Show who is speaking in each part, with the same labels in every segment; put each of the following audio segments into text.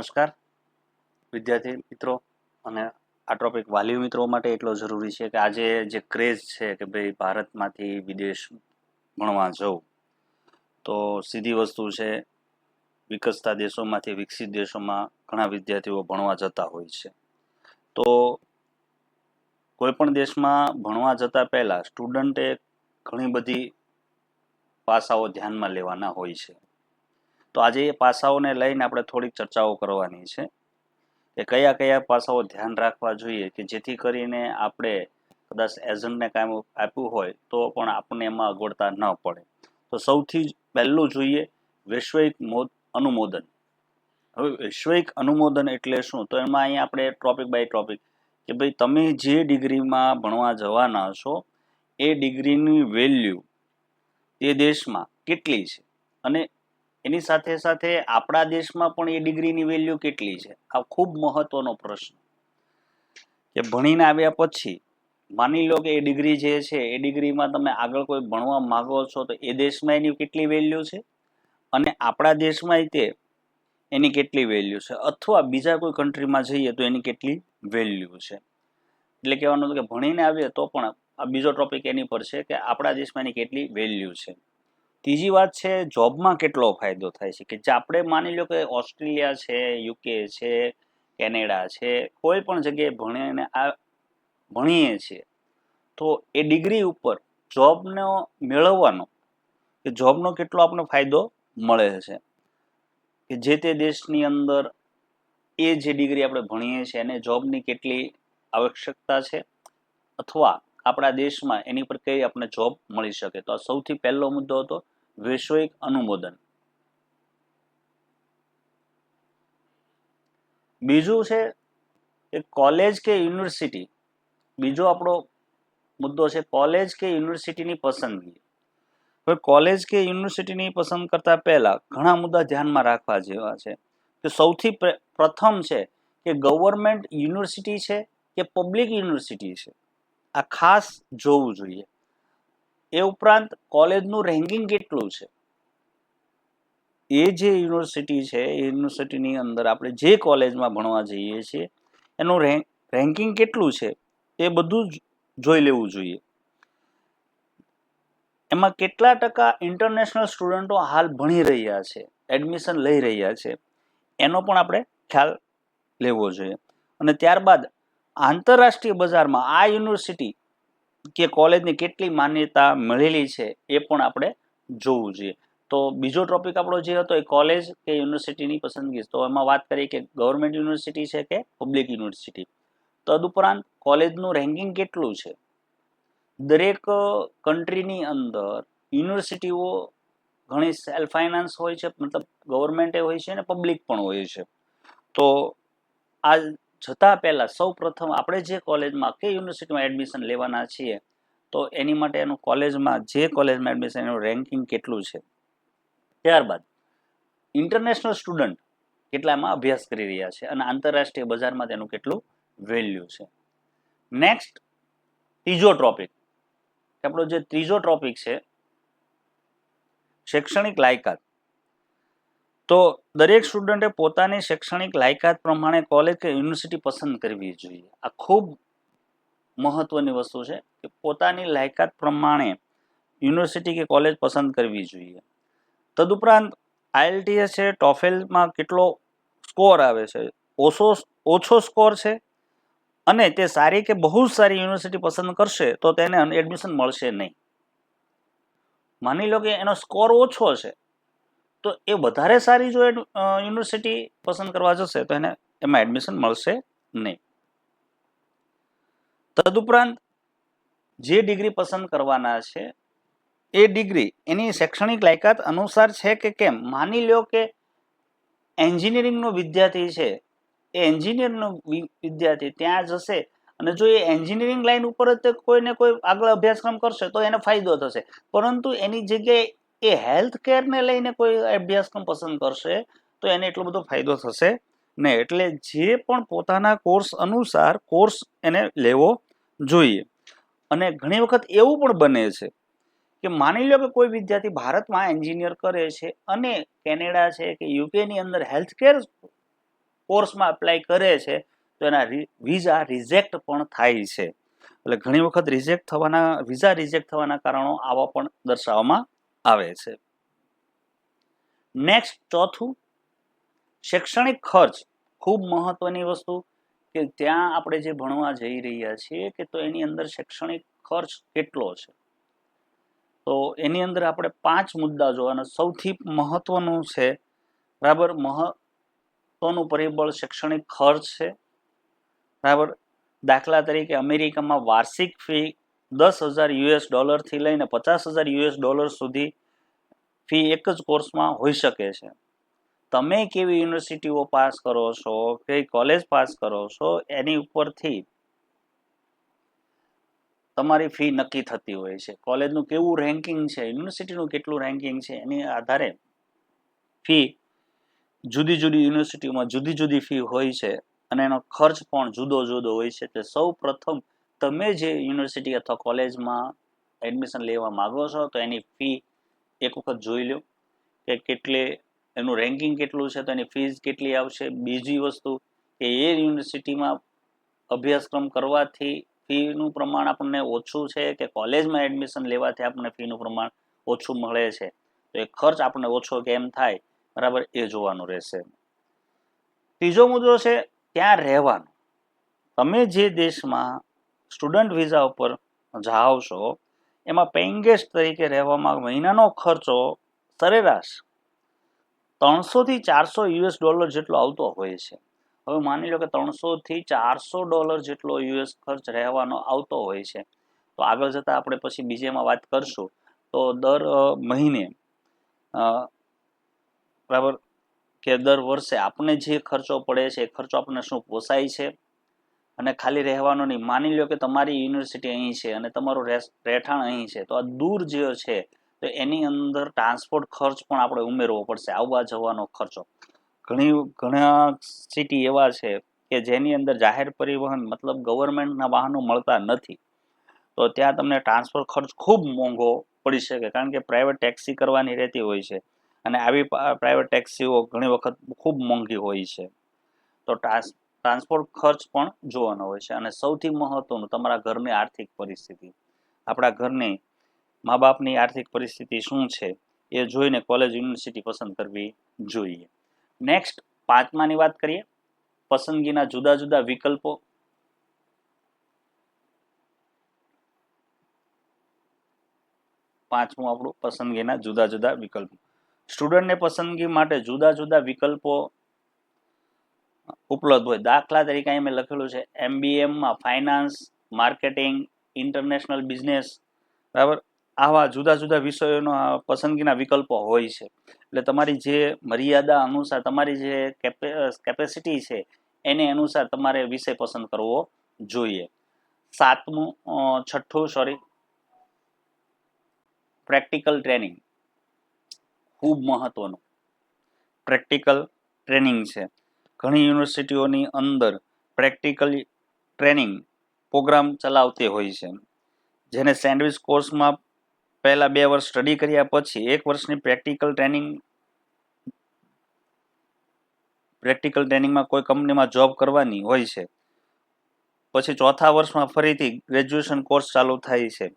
Speaker 1: નમસ્કાર. વિદ્યાર્થી મિત્રો, અને આ ટોપિક વાલી મિત્રો માટે એટલો જરૂરી છે કે આજે જે ક્રેઝ છે કે ભાઈ ભારતમાંથી વિદેશ ભણવા જવું, તો સીધી વસ્તુ છે વિકસતા દેશોમાંથી, વિકસિત દેશોમાં ઘણા વિદ્યાર્થીઓ ભણવા જતા હોય છે. તો કોઈ પણ દેશમાં ભણવા જતા પહેલા સ્ટુડન્ટે ઘણી બધી પાસાઓ ધ્યાનમાં લેવાના હોય છે. તો આજે એ પાસાઓને લઈને આપણે થોડીક ચર્ચાઓ કરવાની છે કે કયા કયા પાસાઓ ધ્યાન રાખવા જોઈએ કે જેથી કરીને આપણે કદાચ એજન્ટને કામ આપ્યું હોય તો પણ આપણને એમાં અગવડતા ન પડે. તો સૌથી પહેલું જોઈએ વૈશ્વિક મોદ અનુમોદન. હવે વૈશ્વિક અનુમોદન એટલે શું? તો એમાં અહીંયા આપણે ટોપિક બાય ટોપિક કે ભાઈ તમે જે ડિગ્રીમાં ભણવા જવાના છો, એ ડિગ્રીની વેલ્યુ એ દેશમાં કેટલી છે? અને એની સાથે સાથે આપણા દેશમાં પણ એ ડિગ્રીની વેલ્યુ કેટલી છે? આ ખૂબ મહત્વનો પ્રશ્ન. કે ભણીને આવ્યા પછી માની લો કે એ ડિગ્રી જે છે, એ ડિગ્રીમાં તમે આગળ કોઈ ભણવા માંગો છો, તો એ દેશમાં એની કેટલી વેલ્યુ છે? અને આપણા દેશમાં તે એની કેટલી વેલ્યુ છે? અથવા બીજા કોઈ કન્ટ્રીમાં જઈએ તો એની કેટલી વેલ્યુ છે? એટલે કહેવાનું કે ભણીને આવીએ તો પણ આ બીજો ટોપિક એની પર છે કે આપણા દેશમાં એની કેટલી વેલ્યુ છે? ત્રીજી વાત છે, જોબમાં કેટલો ફાયદો થાય છે? કે જે આપણે માની લો કે ઓસ્ટ્રેલિયા છે, યુકે છે, કેનેડા છે, કોઈ પણ જગ્યાએ ભણીને આ, ભણીએ છીએ, તો એ ડિગ્રી ઉપર જોબનો મેળવવાનો કે જોબનો કેટલો આપણને ફાયદો મળે છે? કે જે તે દેશની અંદર એ જે ડિગ્રી આપણે ભણીએ છીએ, એને જોબની કેટલી આવશ્યકતા છે? અથવા આપણા દેશમાં એની પર કઈ આપણે જોબ મળી શકે? તો આ સૌથી પહેલો મુદ્દો હતો વૈશ્વિક અનુમોદન. બીજું છે કે કોલેજ કે યુનિવર્સિટી બીજો આપણો મુદ્દો છે કોલેજ કે યુનિવર્સિટીની પસંદગી. હવે કોલેજ કે યુનિવર્સિટીની પસંદ કરતા પહેલા ઘણા મુદ્દા ધ્યાનમાં રાખવા જેવા છે કે સૌથી પ્રથમ છે કે ગવર્મેન્ટ યુનિવર્સિટી છે કે પબ્લિક યુનિવર્સિટી છે? આ ખાસ જોવું જોઈએ. એ ઉપરાંત કોલેજનું રેન્કિંગ કેટલું છે? એ જે યુનિવર્સિટી છે, એ યુનિવર્સિટીની અંદર આપણે જે કોલેજમાં ભણવા જઈએ છીએ, એનું રેન્કિંગ કેટલું છે, એ બધું જોઈ લેવું જોઈએ. એમાં કેટલા ટકા ઇન્ટરનેશનલ સ્ટુડન્ટો હાલ ભણી રહ્યા છે એડમિશન લઈ રહ્યા છે, એનો પણ આપણે ખ્યાલ લેવો જોઈએ. અને ત્યારબાદ આંતરરાષ્ટ્રીય બજારમાં આ યુનિવર્સિટી કે કોલેજની કેટલી માન્યતા મળેલી છે એ પણ આપણે જોવું જોઈએ. તો બીજો ટોપિક આપણો જે હતો એ કોલેજ કે યુનિવર્સિટીની પસંદગી. તો એમાં વાત કરીએ કે ગવર્મેન્ટ યુનિવર્સિટી છે કે પબ્લિક યુનિવર્સિટી? તદુપરાંત કોલેજનું રેન્કિંગ કેટલું છે? દરેક કન્ટ્રીની અંદર યુનિવર્સિટીઓ ઘણી સેલ્ફ ફાઇનાન્સ હોય છે, મતલબ ગવર્મેન્ટે હોય છે અને પબ્લિક પણ હોય છે. તો આ જતાં પહેલાં સૌ પ્રથમ આપણે જે કોલેજમાં કે યુનિવર્સિટીમાં એડમિશન લેવાના છીએ, તો એની માટે એનું કોલેજમાં જે કોલેજમાં એડમિશન, એનું રેન્કિંગ કેટલું છે? ત્યારબાદ, ઇન્ટરનેશનલ સ્ટુડન્ટ કેટલા એમાં અભ્યાસ કરી રહ્યા છે અને આંતરરાષ્ટ્રીય બજારમાં તેનું કેટલું વેલ્યુ છે? નેક્સ્ટ, ત્રીજો ટોપિક. આપણો જે ત્રીજો ટોપિક છે, શૈક્ષણિક લાયકાત. તો દરેક સ્ટુડન્ટે પોતાની શૈક્ષણિક લાયકાત પ્રમાણે કોલેજ કે યુનિવર્સિટી પસંદ કરવી જોઈએ. આ ખૂબ મહત્વની વસ્તુ છે કે પોતાની લાયકાત પ્રમાણે યુનિવર્સિટી કે કોલેજ પસંદ કરવી જોઈએ. તદુપરાંત આઈએલટીએસ છે ટોફેલમાં કેટલો સ્કોર આવે છે? ઓછો ઓછો સ્કોર છે? અને તે સારી કે બહુ સારી યુનિવર્સિટી પસંદ કરશે તો તેને એડમિશન મળશે નહીં. માની લો કે એનો સ્કોર ઓછો છે. તો એ વધારે સારી જો યુનિવર્સિટી પસંદ કરવા જશે, તો એને એમાં એડમિશન મળશે નહીં. તદુપરાંત જે ડિગ્રી પસંદ કરવાના છે, એ ડિગ્રી એની શૈક્ષણિક લાયકાત અનુસાર છે કે કેમ? માની લો કે એન્જિનિયરિંગનો વિદ્યાર્થી છે, એ એન્જિનિયરનો વિદ્યાર્થી ત્યાં જશે અને જો એ એન્જિનિયરિંગ લાઈન ઉપર જ કોઈને કોઈ આગળ અભ્યાસક્રમ કરશે તો એને ફાયદો થશે. પરંતુ એની જગ્યાએ એ હેલ્થ કેરને લઈને કોઈ અભ્યાસક્રમ પસંદ કરશે, તો એને એટલો બધો ફાયદો થશે નહીં એટલે જે પણ પોતાના કોર્સ અનુસાર કોર્સ એને લેવો જોઈએ. અને ઘણી વખત એવું પણ બને છે કે માની લો કે કોઈ વિદ્યાર્થી ભારતમાં એન્જિનિયર કરે છે અને કેનેડા છે કે યુકેની અંદર હેલ્થ કેર કોર્સમાં એપ્લાય કરે છે, તો એના વિઝા રિજેક્ટ પણ થાય છે. એટલે ઘણી વખત રિજેક્ટ થવાના વિઝા રિજેક્ટ થવાના કારણો આવા પણ દર્શાવવામાં આવે છે. નેક્સ્ટ ચોથું, શૈક્ષણિક ખર્ચ. ખૂબ મહત્વની વસ્તુ કે ત્યાં આપણે જે ભણવા જઈ રહ્યા છીએ કે તો એની અંદર શૈક્ષણિક ખર્ચ કેટલો છે? તો એની અંદર આપણે પાંચ મુદ્દા જોવાના. સૌથી મહત્વનું છે, બરાબર, મહત્વનું પરિબળ શૈક્ષણિક ખર્ચ છે. બરાબર, દાખલા તરીકે અમેરિકામાં વાર્ષિક ફી દસ હજાર યુએસ ડોલરથી લઈને પચાસ હજાર યુએસ ડોલર સુધી ફી એક જ કોર્સમાં હોઈ શકે છે. તમે કેવી યુનિવર્સિટીઓ પાસ કરો છો, કઈ કોલેજ પાસ કરો છો, એની ઉપરથી તમારી ફી નક્કી થતી હોય છે. કોલેજનું કેવું રેન્કિંગ છે યુનિવર્સિટીનું કેટલું રેન્કિંગ છે, એની આધારે ફી જુદી જુદી યુનિવર્સિટીઓમાં જુદી જુદી ફી હોય છે અને એનો ખર્ચ પણ જુદો જુદો હોય છે. તે સૌ પ્રથમ તમે જે યુનિવર્સિટી અથવા કોલેજમાં એડમિશન લેવા માગો છો, તો એની ફી એક વખત જોઈ લો કે કેટલે, એનું રેન્કિંગ કેટલું છે, તો એની ફીસ કેટલી આવશે. બીજી વસ્તુ કે એ યુનિવર્સિટીમાં અભ્યાસક્રમ કરવાથી ફીનું પ્રમાણ આપણને ઓછું છે કે કોલેજમાં એડમિશન લેવાથી આપણને ફીનું પ્રમાણ ઓછું મળે છે. તો એ ખર્ચ આપણને ઓછો કેમ થાય? બરાબર, એ જોવાનું રહેશે. ત્રીજો મુદ્દો છે ત્યાં રહેવાનું? તમે જે દેશમાં સ્ટુડન્ટ વિઝા ઉપર જાઓ છો એમાં પેઇંગેસ્ટ તરીકે રહેવામાં મહિનાનો ખર્ચો સરેરાશ ત્રણસોથી ચારસો યુએસ ડોલર જેટલો આવતો હોય છે. હવે માની લો કે ત્રણસોથી ચારસો ડોલર જેટલો યુએસ ખર્ચ રહેવાનો આવતો હોય છે. તો આગળ જતાં આપણે પછી બીજેમાં વાત કરશું. તો દર મહિને બરાબર, કે દર વર્ષે આપણે જે ખર્ચો પડે છે, એ ખર્ચો આપણને શું પોસાય છે? અને ખાલી રહેવાનો નહીં. માની લો કે તમારી યુનિવર્સિટી અહીં છે અને તમારું રહેઠાણ અહીં છે, તો આ દૂર જે છે, તો એની અંદર ટ્રાન્સપોર્ટ ખર્ચ પણ આપણે ઉમેરવો પડશે, આવવા જવાનો ખર્ચો. ઘણી, ઘણા સિટી એવા છે કે જેની અંદર જાહેર પરિવહન મતલબ ગવર્મેન્ટના વાહનો મળતા નથી. તો ત્યાં તમને ટ્રાન્સપોર્ટ ખર્ચ ખૂબ મોંઘો પડી શકે, કારણ કે પ્રાઇવેટ ટેક્સી કરવાની રહેતી હોય છે. અને આવી પ્રાઇવેટ ટેક્સીઓ ઘણી વખત ખૂબ મોંઘી હોય છે. તો ટ્રાન્સપોર્ટ ખર્ચ પણ જોવાનો હોય છે અને સૌથી મહત્વનું તમારા ઘરની આર્થિક પરિસ્થિતિ. આપણા ઘરની મા બાપની આર્થિક પરિસ્થિતિ શું છે એ જોઈને કોલેજ યુનિવર્સિટી પસંદ કરવી જોઈએ. નેક્સ્ટ પાંચમાની વાત કરીએ. પસંદગીના જુદા જુદા વિકલ્પો. પાંચમું આપણું પસંદગીના જુદા જુદા વિકલ્પો. સ્ટુડન્ટને પસંદગી માટે જુદા જુદા વિકલ્પો ઉપલબ્ધ હોય. દાખલા તરીકે અહીં મેં લખેલું છે એમબીએમમાં ફાઇનાન્સ માર્કેટિંગ ઇન્ટરનેશનલ બિઝનેસ બરાબર? આવા જુદા જુદા વિષયોનો પસંદગીના વિકલ્પો હોય છે. એટલે તમારી જે મર્યાદા અનુસાર, તમારી જે કેપેસિટી છે, એને અનુસાર તમારે વિષય પસંદ કરવો જોઈએ. સાતમું છઠ્ઠું સોરી પ્રેક્ટિકલ ટ્રેનિંગ ખૂબ મહત્વનું. પ્રેક્ટિકલ ટ્રેનિંગ છે. ઘણી યુનિવર્સિટીઓની અંદર પ્રેક્ટિકલ ટ્રેનિંગ પ્રોગ્રામ ચલાવતી હોય છે. જેને સેન્ડવિચ કોર્સમાં પહેલાં બે વર્ષ સ્ટડી કર્યા પછી એક વર્ષની પ્રેક્ટિકલ ટ્રેનિંગ પ્રેક્ટિકલ ટ્રેનિંગમાં કોઈ કંપનીમાં જોબ કરવાની હોય છે. પછી ચોથા વર્ષમાં ફરીથી ગ્રેજ્યુએશન કોર્સ ચાલુ થાય છે.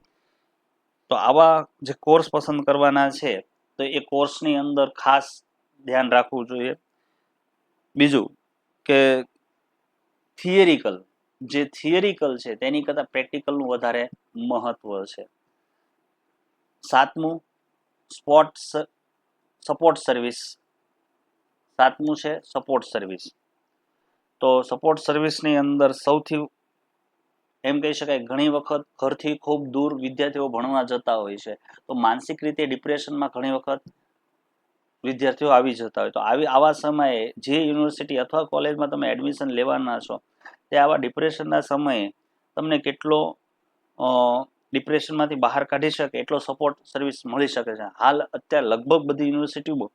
Speaker 1: તો આવા જે કોર્સ પસંદ કરવાના છે, તો એ કોર્સની અંદર ખાસ ધ્યાન રાખવું જોઈએ. બીજું કે થિયરિકલ જે થિયરિકલ છે, તેની કરતાં પ્રેક્ટિકલનું વધારે મહત્વ છે. સાતમું સ્પોર્ટ સપોર્ટ સર્વિસ સાતમું છે સપોર્ટ સર્વિસ તો સપોર્ટ સર્વિસની અંદર સૌથી, એમ કહી શકાય, ઘણી વખત ઘરથી ખૂબ દૂર વિદ્યાર્થીઓ ભણવા જતા હોય છે. તો માનસિક રીતે ડિપ્રેશનમાં ઘણી વખત વિદ્યાર્થીઓ આવી જતા હોય. તો આવી, આવા સમયે જે યુનિવર્સિટી અથવા કોલેજમાં તમે એડમિશન લેવાના છો, તે આવા ડિપ્રેશનના સમયે તમને કેટલો ડિપ્રેશનમાંથી બહાર કાઢી શકે, એટલો સપોર્ટ સર્વિસ મળી શકે છે. હાલ અત્યારે લગભગ બધી યુનિવર્સિટીઓ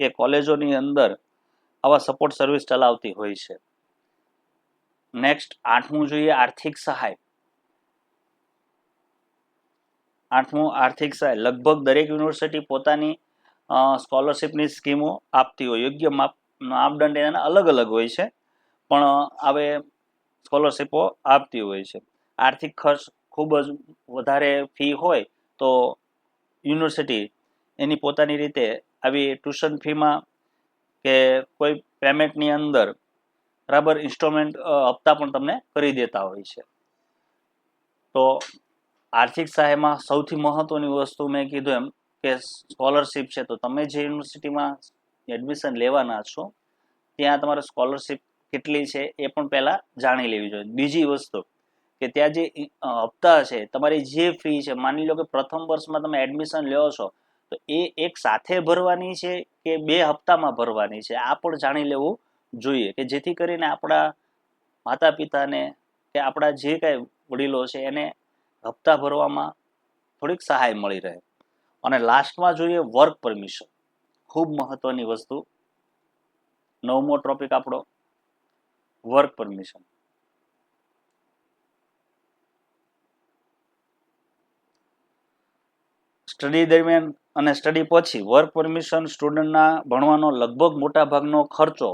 Speaker 1: કે કોલેજોની અંદર આવા સપોર્ટ સર્વિસ ચલાવતી હોય છે. નેક્સ્ટ આઠમું જોઈએ આર્થિક સહાય. આઠમું, આર્થિક સહાય. લગભગ દરેક યુનિવર્સિટી પોતાની સ્કોલરશિપની સ્કીમો આપતી હોય. યોગ્ય માપ, માપદંડ એના અલગ અલગ હોય છે. પણ હવે સ્કોલરશીપો આપતી હોય છે. આર્થિક ખર્ચ ખૂબ જ વધારે ફી હોય તો યુનિવર્સિટી એની પોતાની રીતે આવી ટ્યુશન ફીમાં કે કોઈ પેમેન્ટની અંદર બરાબર ઇન્સ્ટોલમેન્ટ હપ્તા પણ તમને કરી દેતા હોય છે. તો આર્થિક સહાયમાં સૌથી મહત્વની વસ્તુ મેં કીધું એમ કે સ્કોલરશિપ છે, તો તમે જે યુનિવર્સિટીમાં એડમિશન લેવાના છો, ત્યાં તમારે સ્કોલરશિપ કેટલી છે એ પણ પહેલાં જાણી લેવી જોઈએ. બીજી વસ્તુ કે ત્યાં જે હપ્તા છે, તમારી જે ફી છે, માની લો કે પ્રથમ વર્ષમાં તમે એડમિશન લ્યો છો, તો એ એક સાથે ભરવાની છે કે બે હપ્તામાં ભરવાની છે? આ પણ જાણી લેવું જોઈએ કે જેથી કરીને આપણા માતા પિતાને કે આપણા જે કાંઈ વડીલો છે એને હપ્તા ભરવામાં થોડીક સહાય મળી રહે. અને લાસ્ટમાં જોઈએ વર્ક પરમિશન ખૂબ મહત્વની વસ્તુ. નવમો ટોપિક આપણો વર્ક પરમિશન સ્ટડી દરમિયાન અને સ્ટડી પછી વર્ક પરમિશન સ્ટુડન્ટના ભણવાનો લગભગ મોટા ભાગનો ખર્ચો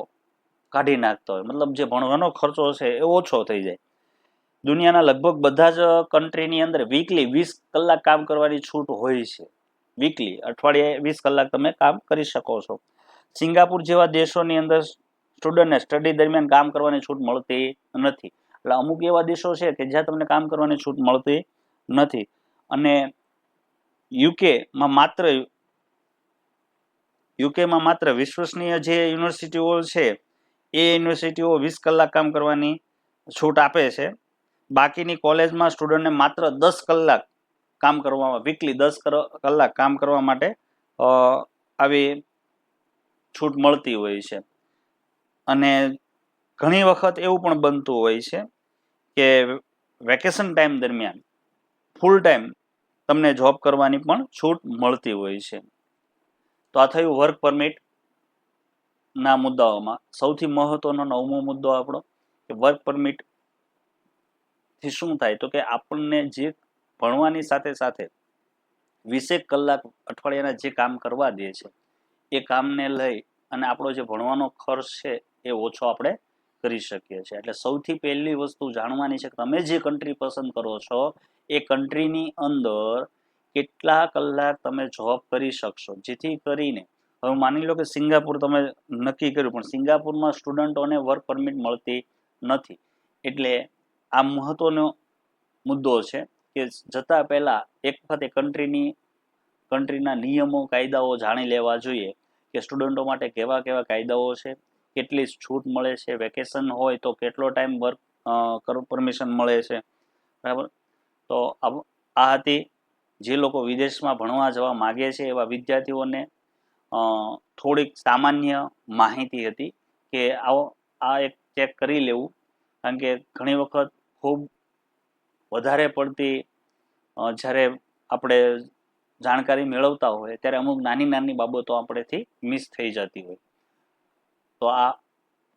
Speaker 1: કાઢી નાખતો હોય. મતલબ જે ભણવાનો ખર્ચો છે એ ઓછો થઈ જાય. દુનિયાના લગભગ બધા જ કન્ટ્રીની અંદર વીકલી વીસ કલાક કામ કરવાની છૂટ હોય છે. વીકલી અઠવાડિયે વીસ કલાક તમે કામ કરી શકો છો. સિંગાપુર જેવા દેશોની અંદર સ્ટુડન્ટને સ્ટડી દરમિયાન કામ કરવાની છૂટ મળતી નથી. એટલે અમુક એવા દેશો છે કે જ્યાં તમને કામ કરવાની છૂટ મળતી નથી. અને યુકેમાં માત્ર યુકેમાં માત્ર વિશ્વસનીય જે યુનિવર્સિટીઓ છે, એ યુનિવર્સિટીઓ વીસ કલાક કામ કરવાની છૂટ આપે છે. બાકીની કોલેજમાં સ્ટુડન્ટને માત્ર દસ કલાક કામ કરવામાં વીકલી દસ કલાક કામ કરવા માટે આવી છૂટ મળતી હોય છે. અને ઘણી વખત એવું પણ બનતું હોય છે કે વેકેશન ટાઈમ દરમિયાન ફૂલ ટાઈમ તમને જોબ કરવાની પણ છૂટ મળતી હોય છે. તો આ થયું વર્ક પરમિટ ના મુદ્દાઓમાં. સૌથી મહત્વનો નવમો મુદ્દો આપણો, કે વર્ક પરમિટથી શું થાય? તો કે આપણને જે ભણવાની સાથે સાથે વીસેક કલાક અઠવાડિયાના જે કામ કરવા દે છે, એ કામને લઈ અને આપણો જે ભણવાનો ખર્ચ છે, એ ઓછો આપણે કરી શકીએ છીએ. એટલે સૌથી પહેલી વસ્તુ જાણવાની છે કે તમે જે કન્ટ્રી પસંદ કરો છો, એ કન્ટ્રીની અંદર કેટલા કલાક તમે જોબ કરી શકશો? જેથી કરીને, હવે માની લો કે સિંગાપુર તમે નક્કી કર્યું, પણ સિંગાપુરમાં સ્ટુડન્ટોને વર્ક પરમિટ મળતી નથી. એટલે આ મહત્વનો મુદ્દો છે. કે જતા પહેલા એક વખત કન્ટ્રીની કન્ટ્રીના નિયમો, કાયદાઓ જાણી લેવા જોઈએ કે સ્ટુડન્ટો માટે કેવા કેવા કાયદાઓ છે, કેટલી છૂટ મળે છે વેકેશન હોય તો કેટલો ટાઈમ વર્ક પરમિશન મળે છે. બરાબર? તો આ હતી જે લોકો વિદેશમાં ભણવા જવા માગે છે એવા વિદ્યાર્થીઓને થોડીક સામાન્ય માહિતી હતી કે આવો, આ એક ચેક કરી લેવું. કારણ કે ઘણી વખત ખૂબ વધારે પડતી જ્યારે આપણે જાણકારી મેળવતા હોય, ત્યારે અમુક નાની નાની બાબતો આપણેથી મિસ થઈ જતી હોય. તો આ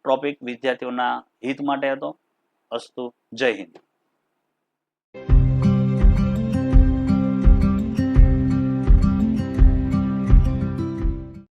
Speaker 1: ટોપિક વિદ્યાર્થીઓના હિત માટે હતો. અસ્તુ, જય હિન્દ.